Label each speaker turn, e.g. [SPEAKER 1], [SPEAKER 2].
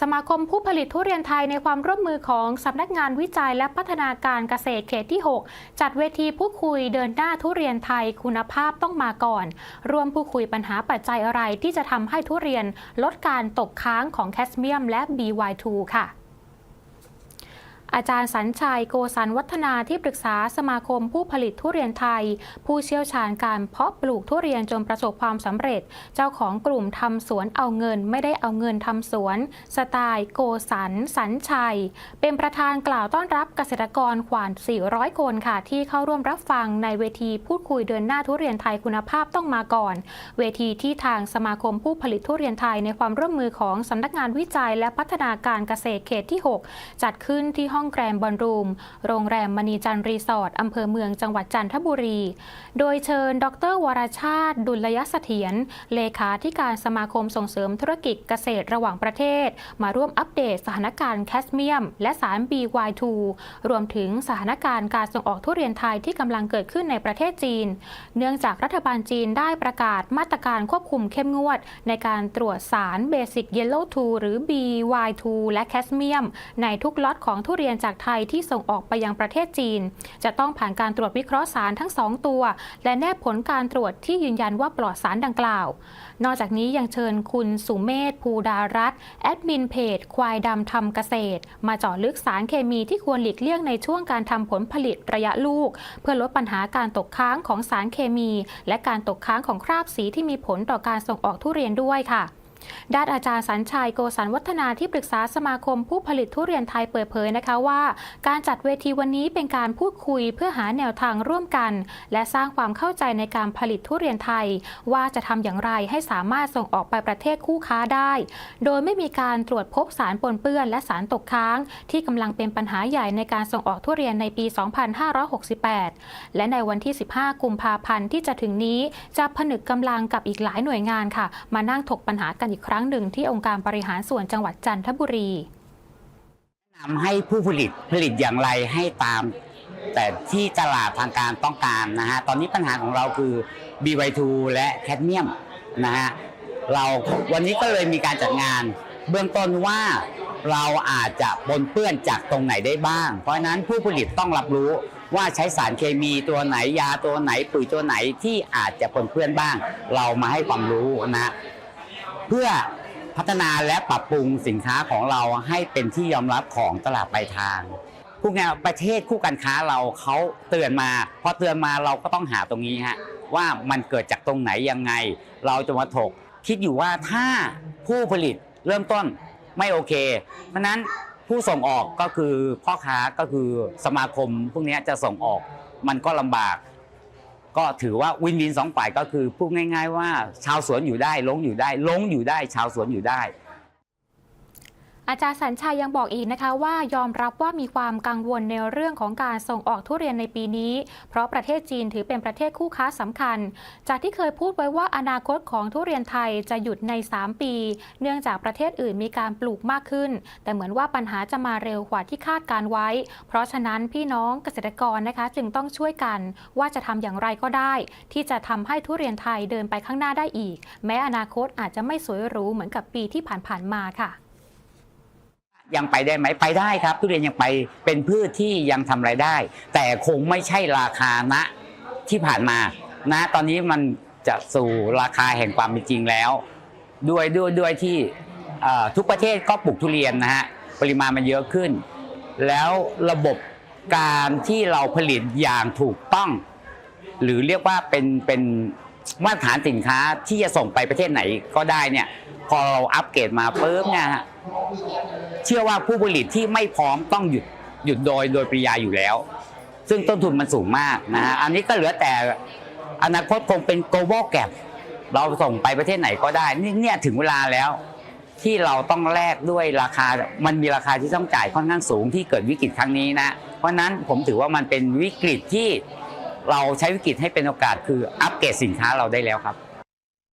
[SPEAKER 1] สมาคมผู้ผลิตทุเรียนไทยในความร่วมมือของสำนักงานวิจัยและพัฒนาการเกษตรเขตที่ 6 จัดเวทีพูดคุยเดินหน้าทุเรียนไทยคุณภาพต้องมาก่อน ร่วมผู้คุยปัญหาปัจจัยอะไรที่จะทำให้ทุเรียนลดการตกค้างของแคสเมียมและ BY2 ค่ะ อาจารย์สัญชัยโกสันวัฒนาที่ปรึกษาสมาคมผู้ผลิตทุเรียนไทย ผู้เชี่ยวชาญการเพาะปลูกทุเรียนจนประสบความสำเร็จ เจ้าของกลุ่มทำสวนเอาเงินไม่ได้เอาเงินทำสวน สไตล์โกสันสัญชัย เป็นประธานกล่าวต้อนรับเกษตรกรกว่า 400 คนค่ะ ที่เข้าร่วมรับฟังในเวทีพูดคุยเดินหน้าทุเรียนไทยคุณภาพต้องมาก่อน เวทีที่ทางสมาคมผู้ผลิตทุเรียนไทยในความร่วมมือของสำนักงานวิจัยและพัฒนาการเกษตรเขตที่ 6 จัดขึ้นที่ห้องแกรมบอลรูม โรงแรมมณีจันทร์รีสอร์ทอำเภอเมืองจังหวัดจันทบุรี โดยเชิญ ดร วรชาติ ดุลยเสถียรเลขาธิการสมาคมส่งเสริมธุรกิจเกษตรระหว่างประเทศ มาร่วมอัปเดตสถานการณ์แคสเมียม และสาร BY2 รวมถึงสถานการณ์การส่งออกทุเรียนไทยที่กำลังเกิดขึ้นในประเทศจีน เนื่องจากรัฐบาลจีนได้ประกาศมาตรการควบคุมเข้มงวด ในการตรวจสารเบสิกเยลโล่2หรือ BY2 และแคสเมียม ในทุกล็อตของทุเรียนจากไทยที่ส่งออกไปยังประเทศจีน จะต้องผ่านการตรวจวิเคราะห์สารทั้ง 2 ตัว และแนบผลการตรวจที่ยืนยันว่าปลอดสารดังกล่าว นอกจากนี้ยังเชิญคุณสุเมธภูดารัตแอดมินเพจ ควายดำทำเกษตร มาเจาะลึกสารเคมีที่ควรหลีกเลี่ยงในช่วงการทำผลผลิตระยะลูก เพื่อลดปัญหาการตกค้างของสารเคมี และการตกค้างของคราบสีที่มีผลต่อการส่งออกทุเรียนด้วยค่ะ ด้านอาจารย์สัญชัยโกสันวัฒนาที่ปรึกษาสมาคมผู้ผลิตทุเรียนไทยเปิดเผยนะคะว่า การจัดเวทีวันนี้เป็นการพูดคุยเพื่อหาแนวทางร่วมกัน และสร้างความเข้าใจในการผลิตทุเรียนไทย ว่าจะทำอย่างไรให้สามารถส่งออกไปประเทศคู่ค้าได้ โดยไม่มีการตรวจพบสารปนเปื้อนและสารตกค้าง ที่กำลังเป็นปัญหาใหญ่ในการส่งออกทุเรียนในปี 2568 และในวันที่ 15 กุมภาพันธ์ที่จะถึงนี้ จะผนึกกำลังกับอีกหลายหน่วยงานค่ะ มานั่งถกปัญหากันอีกครั้งหนึ่งที่องค์การบริหารส่วนจังหวัดจันทบุรี
[SPEAKER 2] ทำให้ผู้ผลิตผลิตอย่างไรให้ตาม แต่ที่ตลาดทางการต้องการนะฮะตอนนี้ปัญหาของเราคือ BY2 และแคดเมียมนะฮะเราวันนี้ก็เลยมีการจัดงาน เบื้องต้นว่าเราอาจจะปนเปื้อนจากตรงไหนได้บ้าง เพราะนั้นผู้ผลิตต้องรับรู้ว่าใช้สารเคมีตัวไหนยาตัวไหนปุ๋ยตัวไหนที่อาจจะปนเปื้อนบ้าง เรามาให้ความรู้นะ เพื่อพัฒนาและปรับปรุงสินค้าของเราให้เป็นที่ยอมรับของตลาดปลายทางผู้งานประเทศคู่การค้าเราเขาเตือนมาพอเตือนมาเราก็ต้องหาตรงนี้ฮะว่ามันเกิดจากตรงไหนยังไง เราจะมาถก คิดอยู่ว่าถ้าผู้ผลิตเริ่มต้นไม่โอเค เพราะฉะนั้นผู้ส่งออกก็คือพ่อค้าก็คือสมาคม พวกนี้จะส่งออกมันก็ลำบาก ก็ถือว่าวินวินสองฝ่ายก็คือพูดง่าย ๆ ว่าชาวสวนอยู่ได้ลงอยู่ได้ลงอยู่ได้ชาวสวนอยู่ได้
[SPEAKER 1] อาจารย์สัญชัยยังบอกอีกนะคะว่ายอมรับว่ามีความกังวลในเรื่องของการส่งออกทุเรียนในปีนี้ เพราะประเทศจีนถือเป็นประเทศคู่ค้าสำคัญ จากที่เคยพูดไว้ว่าอนาคตของทุเรียนไทยจะหยุดใน 3 ปี เนื่องจากประเทศอื่นมีการปลูกมากขึ้น แต่เหมือนว่าปัญหาจะมาเร็วกว่าที่คาดการไว้ เพราะฉะนั้นพี่น้องเกษตรกรนะคะ จึงต้องช่วยกันว่าจะทำอย่างไรก็ได้ ที่จะทำให้ทุเรียนไทยเดินไปข้างหน้าได้อีก แม้อนาคตอาจจะไม่สวยหรูเหมือนกับปีที่ผ่านๆมาค่ะ
[SPEAKER 2] ยังไปได้ไหมไปได้ครับ ทุเรียนยังไปเป็นพืชที่ยังทำไรายได้ แต่คงไม่ใช่ราคาณที่ผ่านมา นะ ตอนนี้มันจะสู่ราคาแห่งความเป็นจริงแล้ว ด้วยด้วยด้วยที่เอ่อทุกประเทศก็ปลูกทุเรียนนะฮะปริมาณมันเยอะขึ้น แล้วระบบการที่เราผลิตอย่างถูกต้อง หรือเรียกว่าเป็นเป็นมาตรฐานสินค้าที่จะส่งไปประเทศไหนก็ได้เนี่ย พอเราอัปเกรดมาปุ๊บเนี่ยฮะ เชื่อว่าผู้ผลิตที่ไม่พร้อมต้องหยุดหยุดโดยโดยปริยายอยู่แล้ว ซึ่งต้นทุนมันสูงมากนะฮะอันนี้ก็เหลือแต่อนาคตคงเป็น global gap เราส่งไปประเทศไหนก็ได้นี่เนี่ยถึงเวลาแล้ว ที่เราต้องแลกด้วยราคา มันมีราคาที่ต้องจ่ายค่อนข้างสูงที่เกิดวิกฤตครั้งนี้นะ เพราะฉะนั้นผมถือว่ามันเป็นวิกฤตที่เราใช้วิกฤตให้เป็นโอกาสคืออัปเกรดสินค้าเราได้แล้วครับ